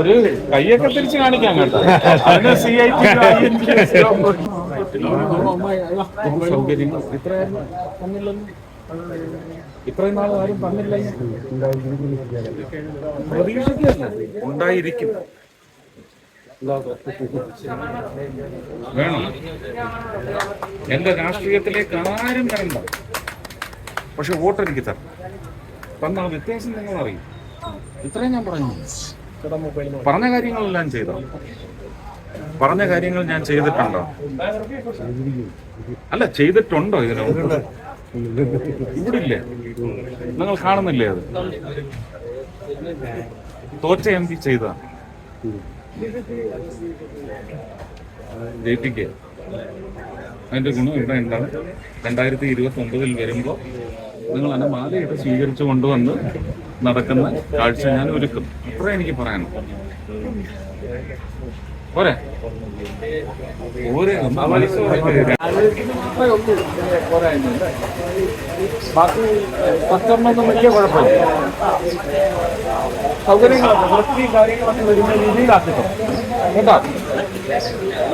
ഒരു കൈയൊക്കെ തിരിച്ച് കാണിക്കാൻ കേട്ടോ. അതിന് സി ഐ ടി സൗകര്യങ്ങൾ തന്നില്ലെന്ന് ഇത്രയും നാൾ ആരും തന്നില്ല പ്രതീക്ഷിക്കുകയല്ല ഉണ്ടായിരിക്കും വേണം. എന്റെ രാഷ്ട്രീയത്തിലേക്ക് ആരും വരണ്ട പക്ഷെ വോട്ട് എനിക്ക് തരണം. തന്ന വ്യത്യാസം നിങ്ങൾ അറിയും. ഇത്രയും ഞാൻ പറഞ്ഞു. പറഞ്ഞ കാര്യങ്ങളെല്ലാം ചെയ്തോ? പറഞ്ഞ കാര്യങ്ങൾ ഞാൻ ചെയ്തിട്ടുണ്ടോ? അല്ല ചെയ്തിട്ടുണ്ടോ ഇതിനു ഇവിടില്ലേ? ഇവിടെ ഇല്ലേ നിങ്ങൾ കാണുന്നില്ലേ അത്? തോറ്റ എം പി ചെയ്ത? ജയിപ്പിക്കുക അതിന്റെ ഗുണം ഇവിടെ എന്താണ്? രണ്ടായിരത്തി ഇരുപത്തി ഒമ്പതിൽ വരുമ്പോൾ നിങ്ങൾ അതിനെ മാലയിട്ട് സ്വീകരിച്ചു കൊണ്ടുവന്ന് നടക്കുന്ന കാഴ്ച ഞാൻ ഒരുക്കും. അത്ര എനിക്ക് പറയാൻ പോരെ? സൗകര്യങ്ങളൊക്കെ വൃത്തി കാര്യങ്ങളൊക്കെ വരുന്ന രീതിയിലാക്കിട്ടോ കേട്ടോ?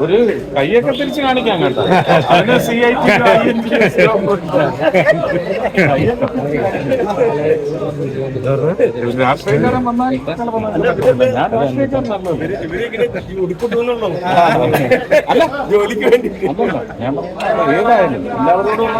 ഒരു കൈയൊക്കെ തിരിച്ച് കാണിക്കാൻ കേട്ടോ സി ഐ ടി രാഷ്ട്രീയക്കാരൻ വന്നാൽ ഞാൻ അല്ല ജോലിക്ക് വേണ്ടി. ഞാൻ എല്ലാവരോടും